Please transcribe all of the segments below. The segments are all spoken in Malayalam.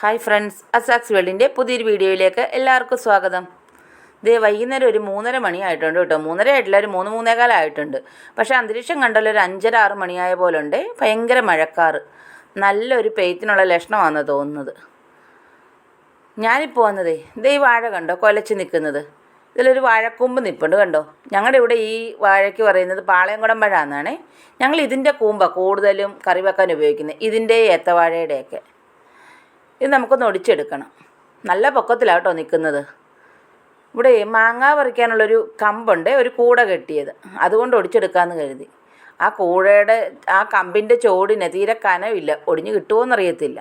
ഹായ് ഫ്രണ്ട്സ് അസാക്സ് വേൾഡിന്റെ പുതിയൊരു വീഡിയോയിലേക്ക് എല്ലാവർക്കും സ്വാഗതം. ദേ വൈകുന്നേരം ഒരു മൂന്നര മണിയായിട്ടുണ്ട് കേട്ടോ. മൂന്നര ആയിട്ടില്ല ഒരു മൂന്ന് മൂന്നേകാലായിട്ടുണ്ട് പക്ഷേ അന്തരീക്ഷം കണ്ടാൽ ഒരു അഞ്ചര ആറ് മണിയായ പോലെ ഉണ്ട്. ഭയങ്കര മഴക്കാറ്. നല്ലൊരു പെയ്ത്തിനുള്ള ലക്ഷണമാണെന്ന് തോന്നുന്നത്. ഞാനിപ്പോൾ വന്നതേ ദേ ഈ വാഴ കണ്ടോ? കൊലച്ച് നിൽക്കുന്നത്. ഇതിലൊരു വാഴക്കൂമ്പ് നിൽപ്പുണ്ട് കണ്ടോ? ഞങ്ങളുടെ ഇവിടെ ഈ വാഴയ്ക്ക് പറയുന്നത് പാളയംകുടം വാഴ എന്നാണേ ഞങ്ങൾ ഇതിന്റെ കൂമ്പാണ് കൂടുതലും കറി വെക്കാൻ ഉപയോഗിക്കുന്നത്. ഇതിന്റെ ഏത്തവാഴയുടെയൊക്കെ. ഇത് നമുക്കൊന്ന് ഒടിച്ചെടുക്കണം. നല്ല പൊക്കത്തിലാണ് കേട്ടോ നിൽക്കുന്നത്. ഇവിടെ മാങ്ങ പറിക്കാനുള്ളൊരു കമ്പുണ്ട് ഒരു കൂട കെട്ടിയത്. അതുകൊണ്ട് ഒടിച്ചെടുക്കാമെന്ന് കരുതി. ആ കൂടയുടെ ആ കമ്പിന്റെ ചോടിന് തീരെ കനവില്ല. ഒടിഞ്ഞ് കിട്ടുമോയെന്നറിയത്തില്ല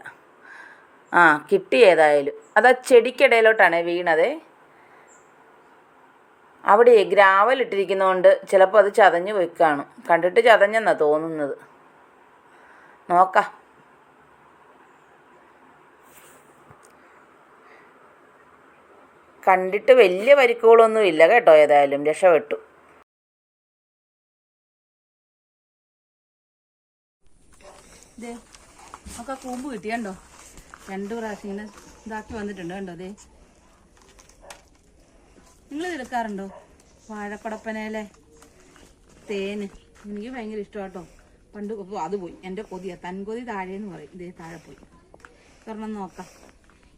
ആ കിട്ടി ഏതായാലും. അത് ആ ചെടിക്കിടയിലോട്ടാണ് വീണതേ. അവിടെ ഗ്രാവൽ ഇട്ടിരിക്കുന്നതുകൊണ്ട് ചിലപ്പോൾ അത് ചതഞ്ഞ് പോയി കാണും കണ്ടിട്ട് ചതഞ്ഞെന്നാണ് തോന്നുന്നത്. നോക്കാം. കണ്ടിട്ട് വലിയ പരിക്കുകളൊന്നും ഇല്ല കേട്ടോ ഏതായാലും. രക്ഷപ്പെട്ടു. കൂമ്പ് കിട്ടി കണ്ടോ? രണ്ട് പ്രാവശ്യം ഇങ്ങനെ ഇതാക്കി വന്നിട്ടുണ്ട് കണ്ടോ ദേ? നിങ്ങൾ എടുക്കാറുണ്ടോ? വാഴക്കുടപ്പനയിലെ തേന്. എനിക്ക് ഭയങ്കര ഇഷ്ടമാട്ടോ. പണ്ട് അത് പോയി. എന്റെ കൊതിയാ തൻകൊതി താഴേന്ന് പറയും. ഇതേ താഴെ പോയി. കാരണം നോക്കാം.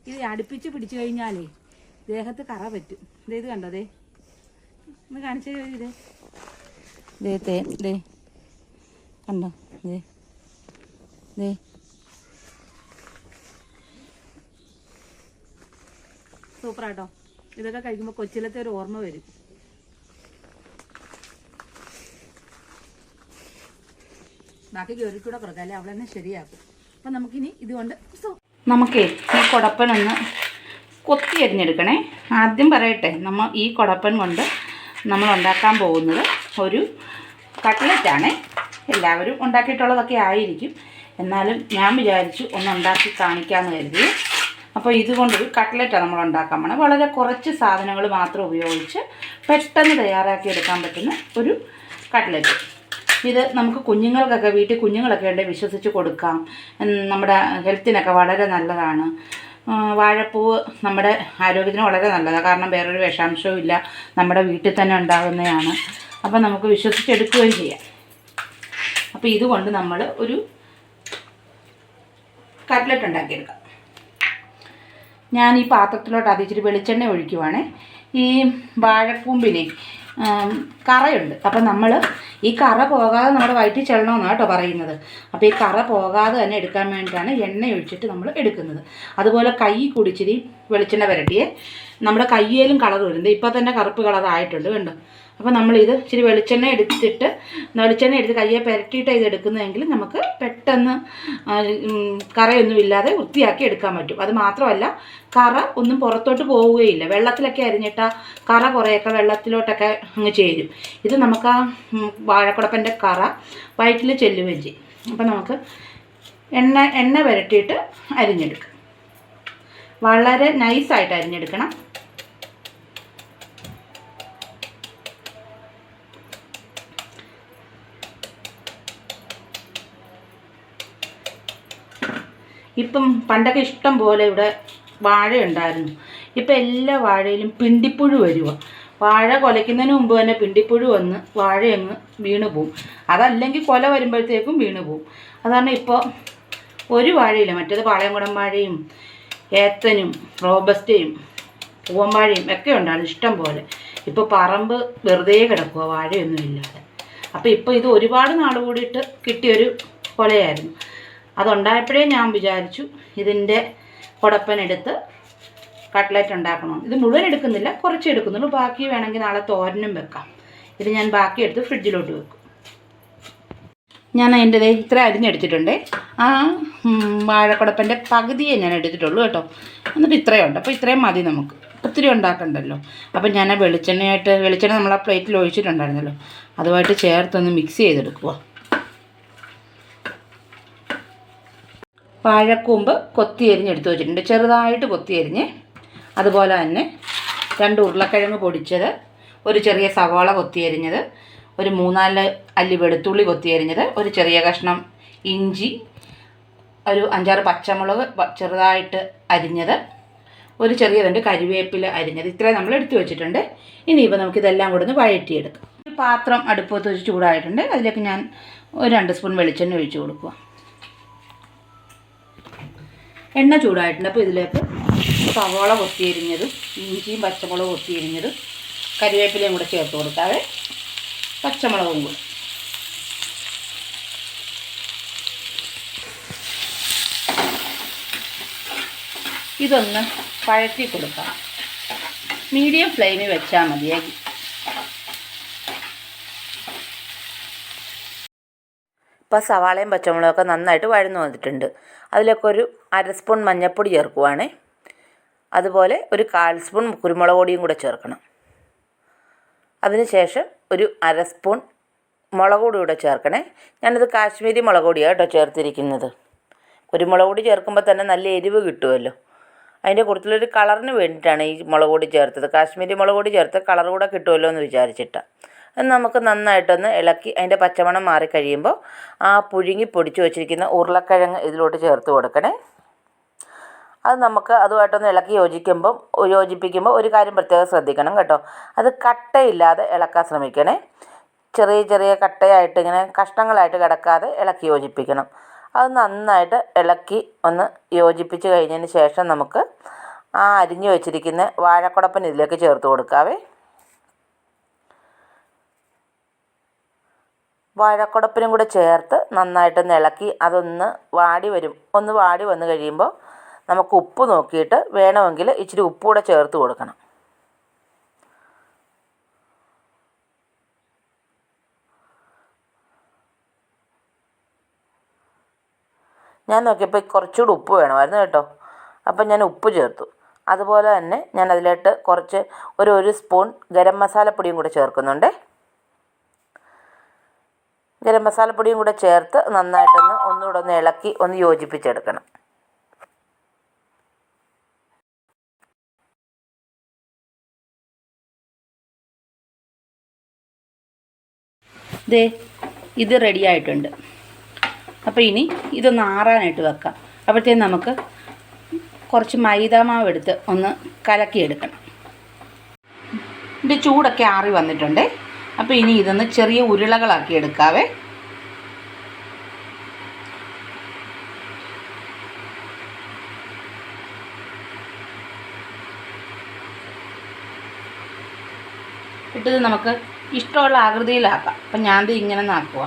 ഇത് അടുപ്പിച്ച് പിടിച്ചു കഴിഞ്ഞാലേ ദേഹത്ത് കറ പറ്റും. ഇത് കണ്ടോ ദേ. ഒന്ന് കാണിച്ചേ ഇത്? ദേ തേ ദേ. കണ്ടോ ദേ. ദേ. സൂപ്പറാട്ടോ. ഇതൊക്കെ കഴിക്കുമ്പോൾ കൊച്ചിലത്തെ ഒരു ഓർമ്മ വരും. ബാക്കി ജോലിക്കൂടെ കൊടുക്കാം അല്ലേ അവളെന്നെ ശരിയാക്കും. അപ്പം നമുക്കിനി ഇതുകൊണ്ട് നമുക്കേ ഈ കുടപ്പനൊന്ന് കൊത്തി അരിഞ്ഞെടുക്കണേ. ആദ്യം പറയട്ടെ നമ്മൾ ഈ കുടപ്പൻ കൊണ്ട് നമ്മൾ ഉണ്ടാക്കാൻ പോകുന്നത് ഒരു കട്ട്ലറ്റാണ് എല്ലാവരും ഉണ്ടാക്കിയിട്ടുള്ളതൊക്കെ ആയിരിക്കും. എന്നാലും ഞാൻ വിചാരിച്ചു ഒന്ന് ഉണ്ടാക്കി കാണിക്കാമെന്ന് കരുതി. അപ്പോൾ ഇതുകൊണ്ടൊരു കട്ട്ലറ്റാണ് നമ്മൾ ഉണ്ടാക്കാൻ പോണത് വളരെ കുറച്ച് സാധനങ്ങൾ മാത്രം ഉപയോഗിച്ച് പെട്ടെന്ന് തയ്യാറാക്കി എടുക്കാൻ പറ്റുന്ന ഒരു കട്ട്ലറ്റ് ഇത് നമുക്ക് കുഞ്ഞുങ്ങൾക്കൊക്കെ വീട്ടിൽ കുഞ്ഞുങ്ങളൊക്കെ ഉണ്ടെങ്കിൽ വിശ്വസിച്ച് കൊടുക്കാം. നമ്മുടെ ഹെൽത്തിനൊക്കെ വളരെ നല്ലതാണ്. വാഴപ്പൂവ് നമ്മുടെ ആരോഗ്യത്തിന് വളരെ നല്ലതാണ് കാരണം വേറൊരു വിഷാംശവും ഇല്ല. നമ്മുടെ വീട്ടിൽ തന്നെ ഉണ്ടാകുന്നതാണ്. അപ്പം നമുക്ക് വിശ്വസിച്ചെടുക്കുകയും ചെയ്യാം. അപ്പോൾ ഇതുകൊണ്ട് നമ്മൾ ഒരു കട്ട്ലറ്റ് ഉണ്ടാക്കിയെടുക്കാം. ഞാൻ ഈ പാത്രത്തിലോട്ട് അത് വെളിച്ചെണ്ണ ഒഴിക്കുവാണേ. ഈ വാഴക്കൂമ്പിനെ കറയുണ്ട്. അപ്പം നമ്മൾ ഈ കറ പോകാതെ നമ്മുടെ വയറ്റിൽ ചെല്ലണമെന്നാണ് കേട്ടോ പറയുന്നത്. അപ്പോൾ ഈ കറ പോകാതെ തന്നെ എടുക്കാൻ വേണ്ടിയിട്ടാണ് എണ്ണ ഒഴിച്ചിട്ട് നമ്മൾ എടുക്കുന്നത്. അതുപോലെ കൈ കുടിച്ചിരി വെളിച്ചെണ്ണ വരട്ടിയെ നമ്മുടെ കയ്യേലും കളർ വരുന്നത് ഇപ്പോൾ തന്നെ കറുപ്പ് കളറായിട്ടുണ്ട് കണ്ടോ? അപ്പോൾ നമ്മളിത് ഇച്ചിരി വെളിച്ചെണ്ണ എടുത്തിട്ട് വെളിച്ചെണ്ണ എടുത്ത് കയ്യെ പുരട്ടിയിട്ടാണ് ഇത് എടുക്കുന്നതെങ്കിൽ നമുക്ക് പെട്ടെന്ന് കറയൊന്നും ഇല്ലാതെ വൃത്തിയാക്കി എടുക്കാൻ പറ്റും. അത് മാത്രമല്ല കറ ഒന്നും പുറത്തോട്ട് പോവുകയില്ല. വെള്ളത്തിലൊക്കെ അരിഞ്ഞിട്ടാ കറ കുറേയൊക്കെ വെള്ളത്തിലോട്ടൊക്കെ അങ്ങ് ചേരും. ഇത് നമുക്ക് ആ വാഴക്കുടപ്പന്റെ കറ വയറ്റിൽ ചെല്ലുകയും ചെയ്യും. അപ്പോൾ നമുക്ക് എണ്ണ എണ്ണ പുരട്ടിയിട്ട് അരിഞ്ഞെടുക്കാം. വളരെ നൈസായിട്ട് അരിഞ്ഞെടുക്കണം. ഇപ്പം പണ്ടൊക്കെ ഇഷ്ടം പോലെ ഇവിടെ വാഴ ഉണ്ടായിരുന്നു. ഇപ്പം എല്ലാ വാഴയിലും പിണ്ടിപ്പുഴു വരുക വാഴ കൊലയ്ക്കുന്നതിന് മുമ്പ് തന്നെ പിണ്ടിപ്പുഴു വന്ന് വാഴയങ്ങ് വീണു പോവും. അതല്ലെങ്കിൽ കൊല വരുമ്പോഴത്തേക്കും വീണു പോവും. അതാണ് ഇപ്പോൾ ഒരു വാഴയില്ല. മറ്റേത് പാളയംകുടം വാഴയും ഏത്തനും റോബസ്റ്റയും പൂവമ്പാഴയും ഒക്കെ ഉണ്ടായിരുന്നു ഇഷ്ടം പോലെ. ഇപ്പോൾ പറമ്പ് വെറുതെ കിടക്കുക വാഴയൊന്നും ഇല്ലാതെ. അപ്പോൾ ഇപ്പോൾ ഇത് ഒരുപാട് നാൾ കൂടിയിട്ട് കിട്ടിയൊരു കൊലയായിരുന്നു. അതുണ്ടായപ്പോഴേ ഞാൻ വിചാരിച്ചു ഇതിന്റെ കുടപ്പനെടുത്ത് കട്ട്ലറ്റ് ഉണ്ടാക്കണം. ഇത് മുഴുവൻ എടുക്കുന്നില്ല കുറച്ച് എടുക്കുന്നുള്ളൂ. ബാക്കി വേണമെങ്കിൽ നാളെ തോരനും വെക്കാം. ഇത് ഞാൻ ബാക്കി എടുത്ത് ഫ്രിഡ്ജിലോട്ട് വെക്കും. ഞാൻ അതിന്റെ ഇത്ര അരിഞ്ഞെടുത്തിട്ടുണ്ട്. ആ വാഴക്കുടപ്പന്റെ പകുതിയെ ഞാൻ എടുത്തിട്ടുള്ളൂ കേട്ടോ. എന്നിട്ട് ഇത്രയുണ്ട് അപ്പോൾ ഇത്രയും മതി നമുക്ക്. ഒത്തിരി ഉണ്ടാക്കണ്ടല്ലോ. അപ്പം ഞാൻ ആ വെളിച്ചെണ്ണയായിട്ട് വെളിച്ചെണ്ണ നമ്മൾ ആ പ്ലേറ്റിൽ ഒഴിച്ചിട്ടുണ്ടായിരുന്നല്ലോ. അതുമായിട്ട് ചേർത്തൊന്ന് മിക്സ് ചെയ്തെടുക്കുക വാഴക്കൂമ്പ് കൊത്തി എരിഞ്ഞെടുത്ത് വെച്ചിട്ടുണ്ട്. ചെറുതായിട്ട് കൊത്തി എരിഞ്ഞ് അതുപോലെ തന്നെ രണ്ട് ഉരുളക്കിഴങ്ങ് പൊടിച്ചത് ഒരു ചെറിയ സവാള കൊത്തി എരിഞ്ഞത് ഒരു മൂന്നാൽ അല്ലി വെളുത്തുള്ളി കൊത്തി അരിഞ്ഞത് ഒരു ചെറിയ കഷ്ണം ഇഞ്ചി ഒരു അഞ്ചാറ് പച്ചമുളക് ചെറുതായിട്ട് അരിഞ്ഞത് ഒരു ചെറിയ രണ്ട് കരിവേപ്പില അരിഞ്ഞത്. ഇത്രയും നമ്മൾ എടുത്തു വെച്ചിട്ടുണ്ട്. ഇനിയിപ്പോൾ നമുക്കിതെല്ലാം കൂടെ ഒന്ന് വഴറ്റിയെടുക്കാം. ഒരു പാത്രം അടുപ്പത്ത് വെച്ച് ചൂടായിട്ടുണ്ട്. അതിലേക്ക് ഞാൻ ഒരു രണ്ട് സ്പൂൺ വെളിച്ചെണ്ണ ഒഴിച്ച് കൊടുക്കുക. എണ്ണ ചൂടായിട്ടുണ്ട്. അപ്പോൾ ഇതിലേക്ക് സവോള കൊത്തിയരിഞ്ഞതും ഇഞ്ചിയും പച്ചമുളക് കൊത്തിയരിഞ്ഞതും കരിവേപ്പിലയും കൂടെ ചേർത്ത് കൊടുക്കാവേ പച്ചമുളകും കൂടി. ഇതൊന്ന് പഴറ്റി കൊടുക്കാം മീഡിയം ഫ്ലെയിമിൽ വെച്ചാൽ മതിയായി ഇപ്പോൾ സവാളയും പച്ചമുളകൊക്കെ നന്നായിട്ട് വഴന്നു വന്നിട്ടുണ്ട്. അതിലൊക്കെ ഒരു അര സ്പൂൺ മഞ്ഞൾപ്പൊടി ചേർക്കുവാണേ. അതുപോലെ ഒരു കാൽ സ്പൂൺ കുരുമുളക് പൊടിയും കൂടെ ചേർക്കണം. അതിനുശേഷം ഒരു അര സ്പൂൺ മുളക് പൊടി കൂടെ ചേർക്കണേ. ഞാനത് കാശ്മീരി മുളക് പൊടിയാണ് കേട്ടോ ചേർത്തിരിക്കുന്നത്. കുരുമുളക് പൊടി ചേർക്കുമ്പോൾ തന്നെ നല്ല എരിവ് കിട്ടുമല്ലോ അതിന്റെ കൂടുതലൊരു കളറിന് വേണ്ടിയിട്ടാണ് ഈ മുളക് പൊടി ചേർത്തത്. കാശ്മീരി മുളക് പൊടി ചേർത്ത് കളർ കൂടെ കിട്ടുമല്ലോ എന്ന് വിചാരിച്ചിട്ടാണ് അത് നമുക്ക് നന്നായിട്ടൊന്ന് ഇളക്കി അതിന്റെ പച്ചമണം മാറിക്കഴിയുമ്പോൾ ആ പുഴുങ്ങി പൊടിച്ച് വെച്ചിരിക്കുന്ന ഉരുളക്കിഴങ്ങ് ഇതിലോട്ട് ചേർത്ത് കൊടുക്കണേ. അത് നമുക്ക് അതുമായിട്ടൊന്ന് ഇളക്കി യോജിക്കുമ്പം യോജിപ്പിക്കുമ്പോൾ ഒരു കാര്യം പ്രത്യേകം ശ്രദ്ധിക്കണം കേട്ടോ. അത് കട്ടയില്ലാതെ ഇളക്കാൻ ശ്രമിക്കണേ. ചെറിയ ചെറിയ കട്ടയായിട്ട് ഇങ്ങനെ കഷ്ണങ്ങളായിട്ട് കിടക്കാതെ ഇളക്കി യോജിപ്പിക്കണം. അത് നന്നായിട്ട് ഇളക്കി ഒന്ന് യോജിപ്പിച്ച് കഴിഞ്ഞതിന് ശേഷം നമുക്ക് ആ അരിഞ്ഞു വെച്ചിരിക്കുന്ന വാഴക്കുടപ്പൻ ഇതിലേക്ക് ചേർത്ത് കൊടുക്കാവേ. വാഴക്കുടപ്പിനും കൂടെ ചേർത്ത് നന്നായിട്ടൊന്ന് ഇളക്കി അതൊന്ന് വാടി വരും. ഒന്ന് വാടി വന്നു കഴിയുമ്പോൾ നമുക്ക് ഉപ്പ് നോക്കിയിട്ട് വേണമെങ്കിൽ ഇച്ചിരി ഉപ്പ് കൂടെ ചേർത്ത് കൊടുക്കണം. ഞാൻ നോക്കിയപ്പോൾ കുറച്ചുകൂടി ഉപ്പ് വേണമായിരുന്നു കേട്ടോ. അപ്പം ഞാൻ ഉപ്പ് ചേർത്തു. അതുപോലെ തന്നെ ഞാൻ അതിലോട്ട് കുറച്ച് ഒരു ഒരു സ്പൂൺ ഗരം മസാലപ്പൊടിയും കൂടെ ചേർക്കുന്നുണ്ട്. ഗരം മസാലപ്പൊടിയും കൂടെ ചേർത്ത് നന്നായിട്ടൊന്ന് ഒന്നുകൂടെ ഒന്ന് ഇളക്കി ഒന്ന് യോജിപ്പിച്ചെടുക്കണം. ദേ ഇത് റെഡി ആയിട്ടുണ്ട്. അപ്പോൾ ഇനി ഇതൊന്ന് ആറാനായിട്ട് വെക്കാം. അപ്പോഴത്തേന് നമുക്ക് കുറച്ച് മൈദാമാവ് എടുത്ത് ഒന്ന് കലക്കിയെടുക്കണം. ഇതിന്റെ ചൂടൊക്കെ ആറി വന്നിട്ടുണ്ട്. അപ്പോൾ ഇനി ഇതൊന്ന് ചെറിയ ഉരുളകളാക്കി എടുക്കാവേ. ഇട്ടത് നമുക്ക് ഇഷ്ടമുള്ള ആകൃതിയിലാക്കാം. അപ്പം ഞാൻ ഇത് ഇങ്ങനെ നാക്കുക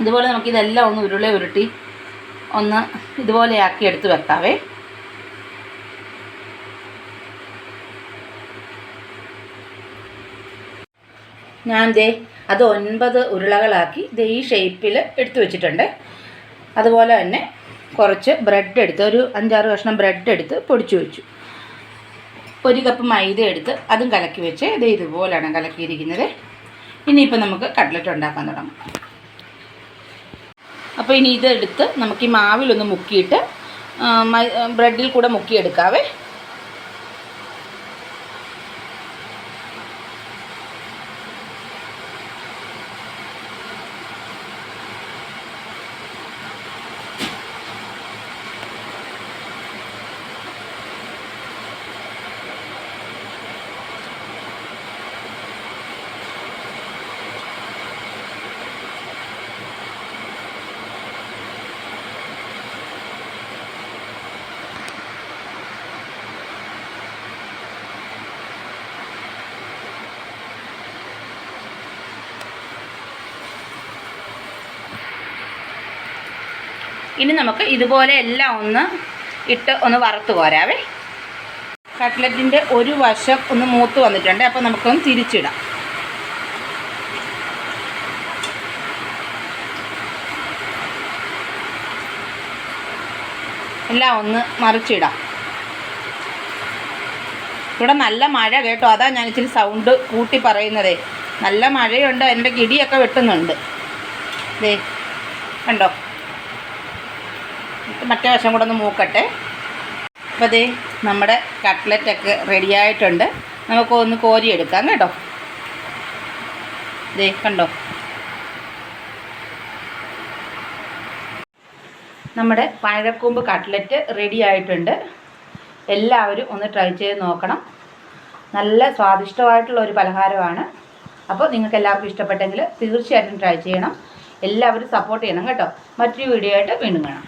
ഇതുപോലെ നമുക്ക് ഇതെല്ലാം ഒന്ന് ഉരുളെ ഉരുട്ടി ഒന്ന് ഇതുപോലെ ആക്കി എടുത്ത് വെക്കാവേ. ഞാൻ ദേ അത് ഒൻപത് ഉരുളകളാക്കി ദേ ഈ ഷേപ്പിൽ എടുത്തു വെച്ചിട്ടുണ്ട്. അതുപോലെ തന്നെ കുറച്ച് ബ്രെഡ് എടുത്ത് ഒരു അഞ്ചാറ് കഷ്ണം ബ്രെഡ് എടുത്ത് പൊടിച്ചു വെച്ചു. ഒരു കപ്പ് മൈദ എടുത്ത് അതും കലക്കി വെച്ച് ഇത് ഇതുപോലെയാണ് കലക്കിയിരിക്കുന്നത്. ഇനിയിപ്പോൾ നമുക്ക് കട്ട്ലറ്റ് ഉണ്ടാക്കാൻ തുടങ്ങാം. അപ്പോൾ ഇനി ഇതെടുത്ത് നമുക്ക് ഈ മാവിലൊന്ന് മുക്കിയിട്ട് ബ്രെഡിൽ കൂടെ മുക്കിയെടുക്കാവേ. ഇനി നമുക്ക് ഇതുപോലെ എല്ലാം ഒന്ന് ഇട്ട് ഒന്ന് വറുത്ത് പോരാവേ. കട്ട്ലറ്റിന്റെ ഒരു വശം ഒന്ന് മൂത്ത് വന്നിട്ടുണ്ട്. അപ്പോൾ നമുക്കൊന്ന് തിരിച്ചിടാം. എല്ലാം ഒന്ന് മറിച്ചിടാം. ഇവിടെ നല്ല മഴ കേട്ടോ. അതാ ഞാൻ ഇച്ചിരി സൗണ്ട് കൂട്ടി പറയുന്നതേ. നല്ല മഴയുണ്ട്. എന്റെ കിടിയൊക്കെ വെട്ടുന്നുണ്ട്. ദേ കണ്ടോ? മറ്റേ വശം കൂടെ ഒന്ന് മൂക്കട്ടെ. അപ്പോൾ ദേ നമ്മുടെ കട്ട്ലറ്റൊക്കെ റെഡി ആയിട്ടുണ്ട്. നമുക്ക് ഒന്ന് കോരിയെടുക്കാം കേട്ടോ. ദേ കണ്ടോ? നമ്മുടെ പഴക്കൂമ്പ് കട്ട്ലറ്റ് റെഡി ആയിട്ടുണ്ട്. എല്ലാവരും ഒന്ന് ട്രൈ ചെയ്ത് നോക്കണം. നല്ല സ്വാദിഷ്ടമായിട്ടുള്ള ഒരു പലഹാരമാണ്. അപ്പോൾ നിങ്ങൾക്ക് എല്ലാവർക്കും ഇഷ്ടപ്പെട്ടെങ്കിൽ തീർച്ചയായിട്ടും ട്രൈ ചെയ്യണം. എല്ലാവരും സപ്പോർട്ട് ചെയ്യണം കേട്ടോ. മറ്റൊരു വീഡിയോ ആയിട്ട് വീണ്ടും കാണാം.